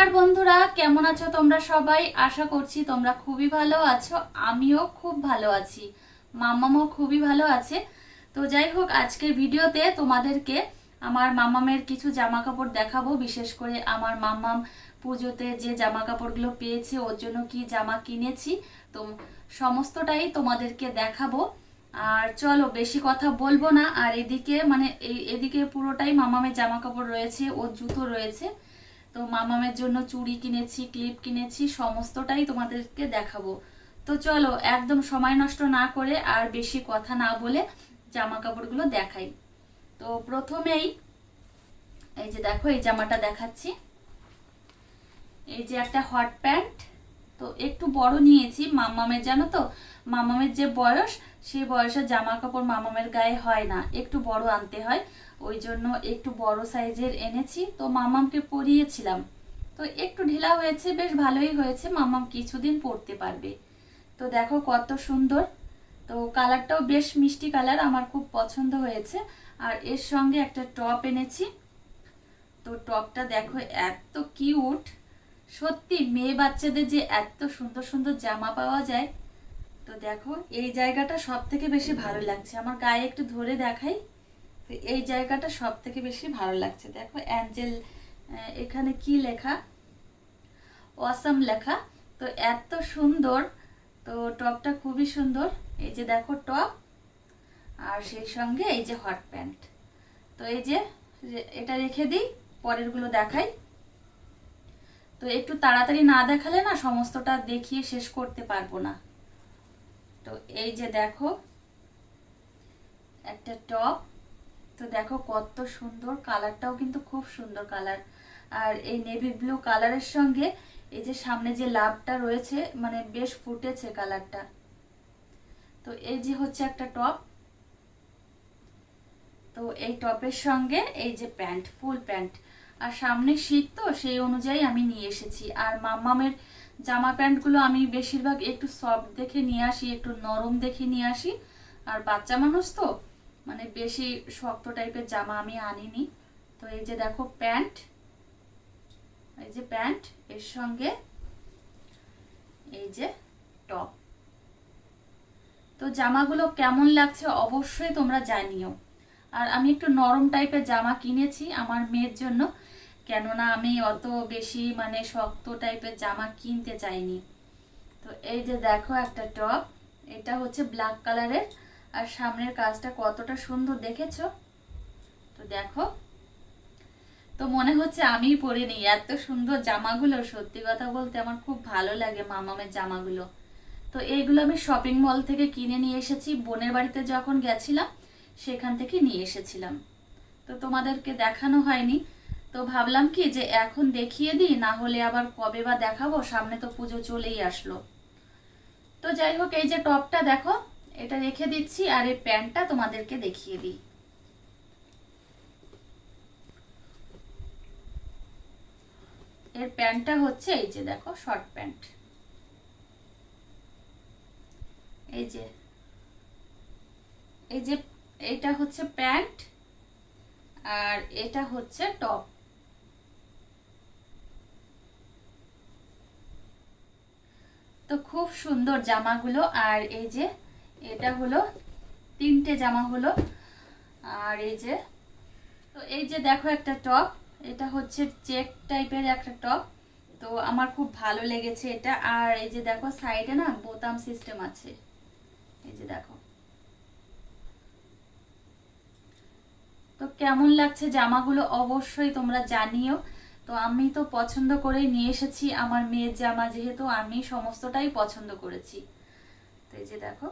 নমস্কার বন্ধুরা, কেমন আছো তোমরা সবাই? আশা করছি তোমরা খুবই ভালো আছো, আমিও খুব ভালো আছি মাম্মামও খুবই ভালো আছে। তো যাই হোক, আজকের ভিডিওতে তোমাদেরকে আমার মাম্মামের কিছু জামা কাপড় দেখাবো, বিশেষ করে আমার মাম্মাম পুজোতে যে জামা কাপড়গুলো পেয়েছে, ওর জন্য কি জামা কিনেছি, তো সমস্তটাই তোমাদেরকে দেখাবো। আর চলো, বেশি কথা বলব না, আর এদিকে মানে এদিকে পুরোটাই মামামের জামা কাপড় রয়েছে, ওর জুতো রয়েছে। তো মামামের জন্য চুড়ি কিনেছি, ক্লিপ কিনেছি, সমস্তটাই তোমাদেরকে দেখাবো। তো চলো, একদম সময় নষ্ট না করে আর বেশি কথা না বলে জামা কাপড়গুলো দেখাই। তো প্রথমেই এই যে দেখো, এই জামাটা দেখাচ্ছি। এই যে একটা হট প্যান্ট তো একটু বড় নিয়েছি মামামের, জানো তো? মামামের যে বয়স, সেই বয়সে জামা কাপড় মামামের গায়ে হয় না, একটু বড় আনতে হয়। ওই জন্য একটু বড় সাইজের এনেছি। তো মামামকে পরিয়েছিলাম। তো একটু ঢিলা হয়েছে, বেশ ভালোই হয়েছে। মামাম কিছুদিন পরতে পারবে। তো দেখো কত সুন্দর। তো কালারটাও বেশ মিষ্টি কালার, আমার খুব পছন্দ হয়েছে। আর এর সঙ্গে একটা টপ এনেছি। তো টপটা দেখো এত কিউট। সত্যি মেয়ে বাচ্চাদের যে এত সুন্দর সুন্দর জামা পাওয়া যায়। তো দেখো, এই জায়গাটা সব থেকে বেশি ভালো লাগছে। আমার গায়ে একটু ধরে দেখাই। তো এই জায়গাটা সব থেকে বেশি ভালো লাগছে। দেখো, অ্যাঞ্জেল এখানে কি লেখা? অসাম লেখা। তো এত সুন্দর, তো টপটা খুবই সুন্দর। এই যে দেখো টপ, আর সেই সঙ্গে এই যে হট প্যান্ট। তো এই যে- এটা রেখে দিই, পরেরগুলো দেখাই। তো একটু তাড়াতাড়ি না দেখালে না সমস্তটা দেখিয়ে শেষ করতে পারব না। তো এই যে দেখো, একটা টপ। তো দেখো কত সুন্দর কালারটাও কিন্তু খুব সুন্দর কালার আর এই নেভি ব্লু কালারের সঙ্গে এই যে সামনে যে লাভটা রয়েছে মানে বেশ ফুটেছে কালারটা তো এই যে হচ্ছে একটা টপ তো এই টপের সঙ্গে এই যে প্যান্ট ফুল প্যান্ট আর সামনে শীত তো, সেই অনুযায়ী আমি নিয়ে এসেছি। আর মাম্মামের জামা প্যান্টগুলো আমি বেশিরভাগ একটু সফট দেখে নিয়ে আসি, একটু নরম দেখে নিয়ে আসি। আর বাচ্চা মানুষ তো মানে বেশি শক্ত টাইপের জামা আমি আনিনি। তো এই যে দেখো প্যান্ট, এই যে প্যান্ট, এর সঙ্গে এই যে টপ। তো জামাগুলো কেমন লাগছে অবশ্যই তোমরা জানিও। আর আমি একটু নরম টাইপের জামা কিনেছি আমার মেয়ের জন্য, কেননা আমি অত বেশি মানে শক্ত টাইপের জামা কিনতে চাইনি। তো এই যে দেখো একটা টপ, এটা হচ্ছে ব্ল্যাক কালারের আর সামনের কাজটা কতটা সুন্দর দেখেছ? তো দেখো, তো মনে হচ্ছে আমিই পরে নিই। এত সুন্দর জামাগুলো, সত্যি কথা বলতে আমার খুব ভালো লাগে মামামের জামাগুলো। তো এইগুলো আমি শপিং মল থেকে কিনে নিয়ে এসেছি। বোনের বাড়িতে যখন গেছিলাম, সেখান থেকে নিয়ে এসেছিলাম। তো তোমাদেরকে দেখানো হয়নি। তো ভাবলাম কি যে এখন দেখিয়ে দিই, না হলে আবার কবে বা দেখাবো? সামনে তো পুজো চলেই আসলো। তো যাই হোক, এই যে টপটা দেখো এটা রেখে দিচ্ছি আর এই প্যান্টটা তোমাদেরকে দেখিয়ে দিই। এর প্যান্টটা হচ্ছে এই যে দেখো, শর্ট প্যান্ট। এই যে এই যে এটা হচ্ছে প্যান্ট আর এটা হচ্ছে টপ। তো খুব সুন্দর জামাগুলো আর এই যে এটা হলো তিনটে জামা হলো। আর এই যে, তো এই যে দেখো একটা টপ, এটা হচ্ছে চেক টাইপের একটা টপ। তো আমার খুব ভালো লেগেছে এটা। আর এই যে দেখো সাইডে না বোতাম সিস্টেম আছে। এই যে দেখো। তো কেমন লাগছে জামাগুলো অবশ্যই তোমরা জানিও। তো আমি তো পছন্দ করেই নিয়ে এসেছি। আমার মেয়ের জামা যেহেতু আমি সমস্তটাই পছন্দ করেছি। তো এই যে দেখো।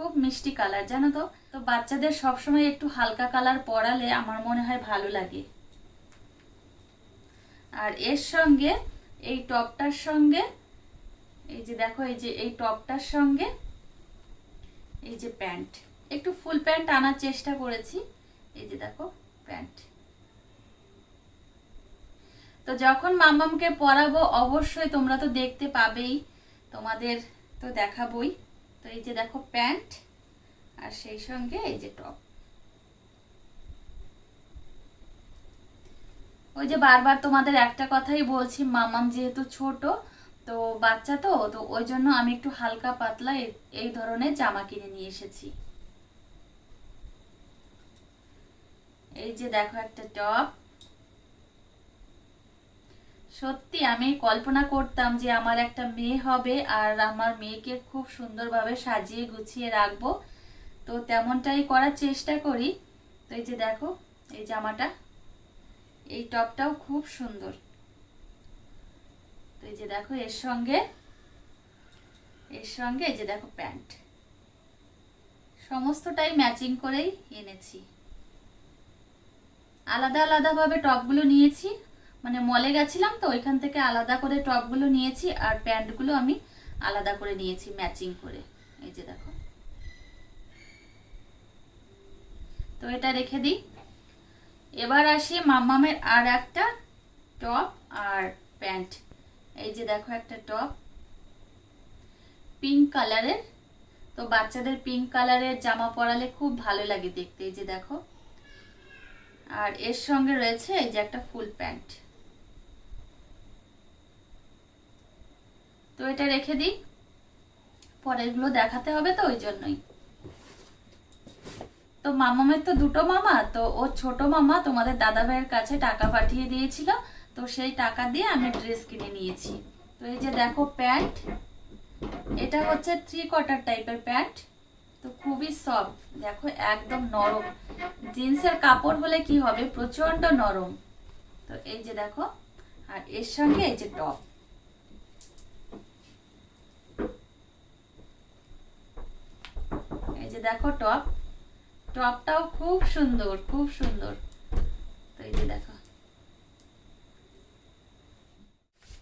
খুব মিষ্টি কালার, জানো তো? তো বাচ্চাদের সবসময় একটু হালকা কালার পরালে আমার মনে হয় ভালো লাগে। আর এর সঙ্গে, এই টপটার সঙ্গে, এই যে দেখো, এই যে, এই টপটার সঙ্গে, এই যে প্যান্ট। একটু ফুল প্যান্ট আনার চেষ্টা করেছি। এই যে দেখো, প্যান্ট। তো যখন মামামকে পরাবো, অবশ্যই তোমরা তো দেখতে পাবেই। তোমাদের তো দেখাবই। তো এই যে দেখো প্যান্ট, আর সেই সঙ্গে এই যে টপ। ওই যে বারবার তোমাদের একটা কথাই বলছি, মামাম যেহেতু ছোট, তো বাচ্চা তো তো ওই জন্য আমি একটু হালকা পাতলা এই ধরনের জামা কিনে নিয়ে এসেছি। এই যে দেখো একটা টপ। সত্যি আমি কল্পনা করতাম যে আমার একটা মেয়ে হবে আর আমার মেয়েকে খুব সুন্দরভাবে সাজিয়ে গুছিয়ে রাখব। তো তেমনটাই করার চেষ্টা করি। তো এই যে দেখো, এই জামাটা, এই টপটাও খুব সুন্দর। তো এই যে দেখো, এর সঙ্গে এর সঙ্গে এই যে দেখো প্যান্ট। সমস্তটাই ম্যাচিং করেই এনেছি। আলাদা আলাদাভাবে টপগুলো নিয়েছি। মানে মলে গেছিলাম তো, ওইখান থেকে আলাদা করে টপগুলো নিয়েছি আর প্যান্টগুলো আমি আলাদা করে নিয়েছি ম্যাচিং করে। এই যে দেখো। তো এটা রেখে দিই। এবার আসি মাম্মামের আর একটা টপ আর প্যান্ট এই যে দেখো একটা টপ পিঙ্ক কালারের তো বাচ্চাদের পিঙ্ক কালারের জামা পরালে খুব ভালো লাগে দেখতে, এই যে দেখো। আর এর সঙ্গে রয়েছে এই যে একটা ফুল প্যান্ট তো এটা রেখে দিই। পরেরগুলো দেখাতে হবে তো ওই জন্যই। তো মামামের তো দুটো মামা, তো ও ছোট মামা, তোমাদের দাদা ভাইয়ের কাছে টাকা পাঠিয়ে দিয়েছিল, তো সেই টাকা দিয়ে আমি ড্রেস কিনে নিয়েছি। তো এই যে দেখো প্যান্ট, এটা হচ্ছে থ্রি কোয়ার্টার টাইপের প্যান্ট, তো খুবই সফট দেখো একদম নরম। জিন্সের কাপড় হলে কি হবে? প্রচণ্ড নরম। তো এই যে দেখো, আর এর সঙ্গে এই যে টপ এই যে দেখো টপ। টপটাও খুব সুন্দর খুব সুন্দর। তো এই যে দেখো।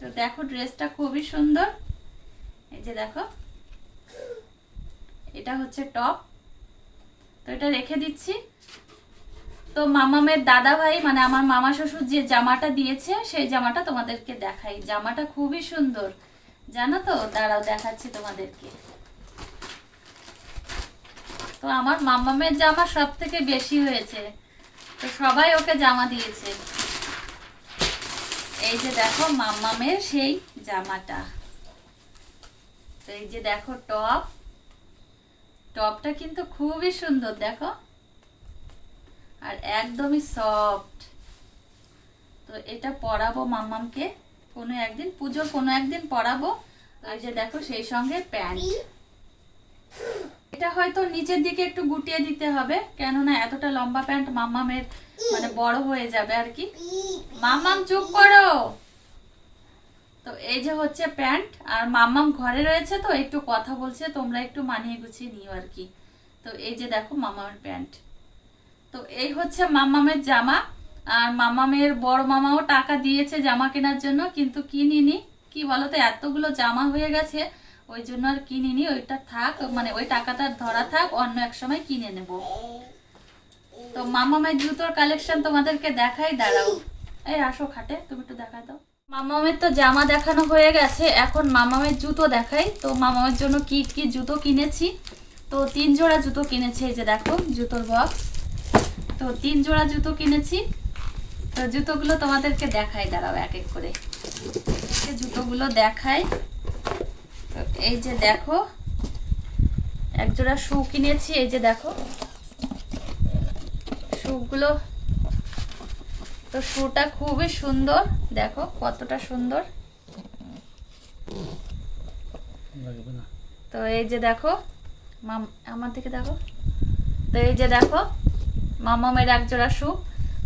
তো দেখো ড্রেসটা খুবই সুন্দর। এই যে দেখো। এটা হচ্ছে টপ। তো এটা রেখে দিচ্ছি। তো মামামের দাদা ভাই মানে আমার মামা শ্বশুর যে জামাটা দিয়েছে, সেই জামাটা তোমাদেরকে দেখাই। জামাটা খুবই সুন্দর। জানো তো? দাঁড়াও দেখাচ্ছি তোমাদেরকে। তো আমার মামামের জামা সব থেকে বেশি হয়েছে। তো সবাই ওকে জামা দিয়েছে। এই যে দেখো মাম্মামের সেই জামাটা। তো এই যে দেখো টপ। টপটা কিন্তু খুবই সুন্দর, দেখো। আর একদমই সফট। তো এটা পরাবো মাম্মামকে কোনো একদিন পুজো কোনো একদিন পরাবো। আর যে দেখো সেই সঙ্গে প্যান্ট। এটা হয়তো নিচের দিকে একটু গুটিয়ে দিতে হবে, কেননা এতটা লম্বা প্যান্ট মাম্মামের মানে বড় হয়ে যাবে আর কি। মাম্মাম, চুপ করো। তো এই যে হচ্ছে প্যান্ট, আর মাম্মাম ঘরে রয়েছে তো, একটু কথা বলছে, তোমরা একটু মানিয়ে গুছিয়ে নিও আর কি। তো এই যে দেখো মামামের প্যান্ট। তো এই হচ্ছে মাম্মামের জামা, আর মামামের বড় মামাও টাকা দিয়েছে জামা কেনার জন্য, কিন্তু কিনিনি। কি বলতো, এতগুলো জামা হয়ে গেছে ওই জন্য আর কিনিনি, ওইটা থাক মানে ওই টাকাটা ধরা থাক, অন্য এক সময় কিনে নেব। তো মামামের জুতোর কালেকশন তোমাদেরকে দেখাই, দাঁড়াও। এই আসো খাটে, তুমি একটু দেখাই দাও। মামামের তো জামা দেখানো হয়ে গেছে, এখন মামামের জুতো দেখাই। তো মামামের জন্য কি কি জুতো কিনেছি? তো তিন জোড়া জুতো কিনেছি, এই যে দেখো, জুতোর বক্স তো তিন জোড়া জুতো কিনেছি। তো জুতোগুলো তোমাদেরকে দেখাই, দাঁড়াও এক এক করে। জুতোগুলো দেখাই। তো এই যে দেখো এক জোড়া শু কিনেছি এই যে দেখো। শুগুলো তো শুটা খুবই সুন্দর দেখো কতটা সুন্দর। তো এই যে দেখো মাম আমার দিকে দেখো। তো এই যে দেখো মামামের এক জোড়া শু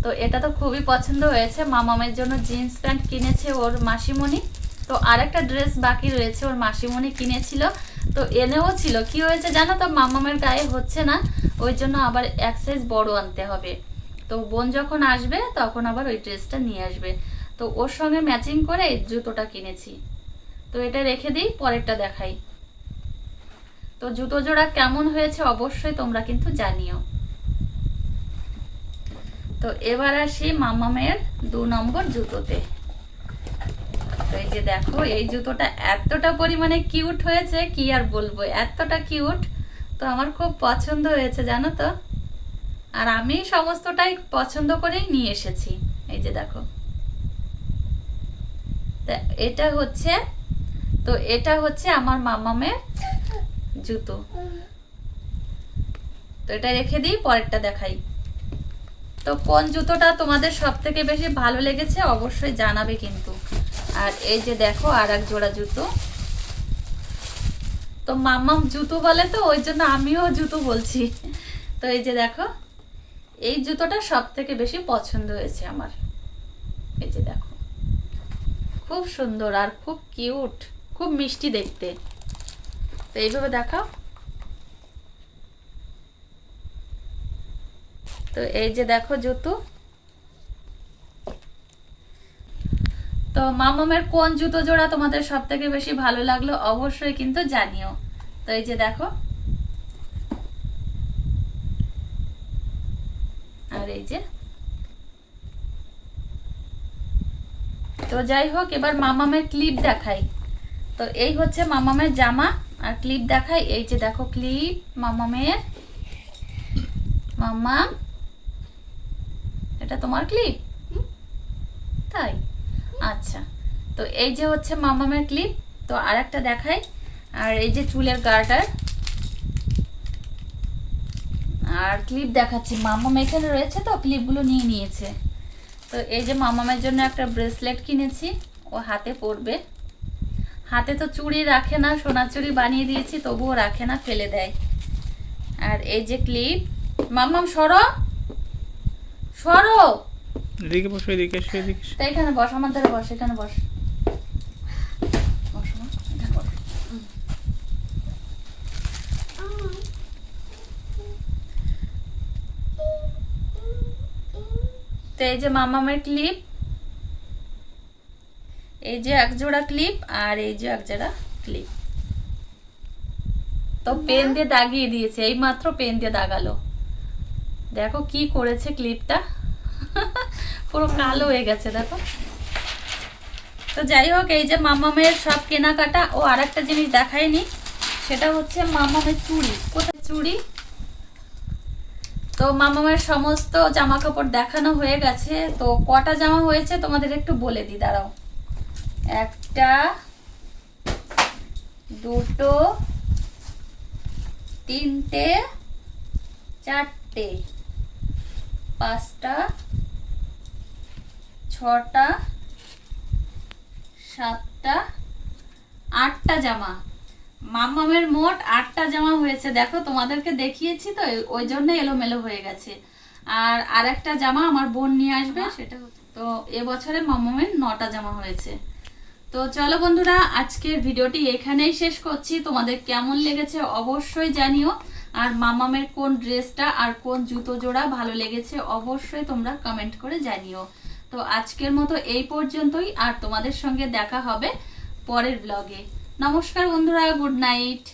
তো এটা তো খুবই পছন্দ হয়েছে মামামের জন্য জিন্স প্যান্ট কিনেছে ওর মাসিমণি। তো আরেকটা ড্রেস বাকি রয়েছে, ওর মাসিমণি কিনেছিল। তো এনেও ছিল। কি হয়েছে জানো তো? মামামের গায়ে হচ্ছে না, ওই জন্য আবার এক সাইজ বড় আনতে হবে। তো বোন যখন আসবে, তখন আবার ওই ড্রেসটা নিয়ে আসবে। তো ওর সঙ্গে ম্যাচিং করে জুতোটা কিনেছি। তো এটা রেখে দিই, পরেরটা দেখাই। তো জুতো জোড়া কেমন হয়েছে অবশ্যই তোমরা কিন্তু জানিও। তো এবার আসি মামামের দু নম্বর জুতোতে। তো এই যে দেখো, এই জুতোটা এতটা পরিমাণে কিউট হয়েছে, কি আর বলব, এতটা কিউট তো আমার খুব পছন্দ হয়েছে, জানো তো? আর আমি সমস্তটাই পছন্দ করেই নিয়ে এসেছি, এই যে দেখো। এটা হচ্ছে, তো এটা হচ্ছে আমার মামামের জুতো। তো এটা রেখে দিই, পরেরটা দেখাই। তো কোন জুতোটা তোমাদের সব থেকে বেশি ভালো লেগেছে অবশ্যই জানাবে কিন্তু। আর এই যে দেখো আর এক জোড়া জুতো। তো মাম্মাম জুতো বলে তো, ওই জন্য আমিও জুতো বলছি। তো এই যে দেখো, এই জুতোটা সব থেকে বেশি পছন্দ হয়েছে আমার। এই যে দেখো, খুব সুন্দর আর খুব কিউট, খুব মিষ্টি দেখতে। তো এইভাবে দেখাও। তো এই যে দেখো জুতো তো মামামের কোন জুতো জোড়া তোমাদের সব থেকে বেশি ভালো লাগল অবশ্যই কিন্তু জানিও। তো এই যে দেখো। আর এই যে। তো যাই হোক, এবার মামামের ক্লিপ দেখাই। তো এই হচ্ছে মামামের জামা, আর ক্লিপ দেখাই, এই যে দেখো ক্লিপ মামামের। মাম্মাম, এটা তোমার ক্লিপ? আচ্ছা। তো এই যে হচ্ছে মামামের ক্লিপ তো আর একটা দেখাই। আর এই যে চুলের গার্ডার আর ক্লিপ দেখাচ্ছি। মামাম এখানে রয়েছে তো ক্লিপগুলো নিয়ে নিয়েছে। তো এই যে মামামের জন্য একটা ব্রেসলেট কিনেছি, ও হাতে পরবে। হাতে তো চুড়ি রাখে না সোনার চুড়ি বানিয়ে দিয়েছি, তবুও রাখে না, ফেলে দেয়। আর এই যে ক্লিপ মামাম সরো। সরো! এদিকে বসো এদিকে এসো এদিকে এসো। তা এখানে বস আমার ধারে বস এখানে বস। তো এই যে মামামের ক্লিপ এই যে এক জোড়া ক্লিপ আর এই যে এক জোড়া ক্লিপ। তো পেন দিয়ে দাগিয়ে দিয়েছে এই মাত্র পেন দিয়ে দাগালো। দেখো কি করেছে ক্লিপটা। পুরো কালো হয়ে গেছে, দেখো। তো যাই হোক, এই যে মামামের সব কেনাকাটা, ও আর একটা জিনিস দেখায়নি, সেটা হচ্ছে মামামের চুড়ি। কোথায় চুড়ি? তো মামামের সমস্ত জামা কাপড় দেখানো হয়ে গেছে। তো কটা জামা হয়েছে তোমাদের একটু বলে দিই, দাঁড়াও। একটা, দুটো, তিনটে, চারটে, পাঁচটা ছটা সাতটা আটটা জামা। মামামের মোট আটটা জামা হয়েছে। দেখো তোমাদেরকে দেখিয়েছি তো ওই জন্য এলোমেলো হয়ে গেছে। আর আরেকটা জামা আমার বোন নিয়ে আসবে সেটা হচ্ছে- তো এবছরে মামামের নটা জামা হয়েছে। তো চলো বন্ধুরা আজকের ভিডিওটি এখানেই শেষ করছি। তোমাদের কেমন লেগেছে অবশ্যই জানিও। আর মামামের কোন ড্রেসটা আর কোন জুতো জোড়া ভালো লেগেছে অবশ্যই তোমরা কমেন্ট করে জানিও। তো আজকের মতো এই পর্যন্তই, আর তোমাদের সঙ্গে দেখা হবে পরের ব্লগে নমস্কার বন্ধুরা, গুড নাইট।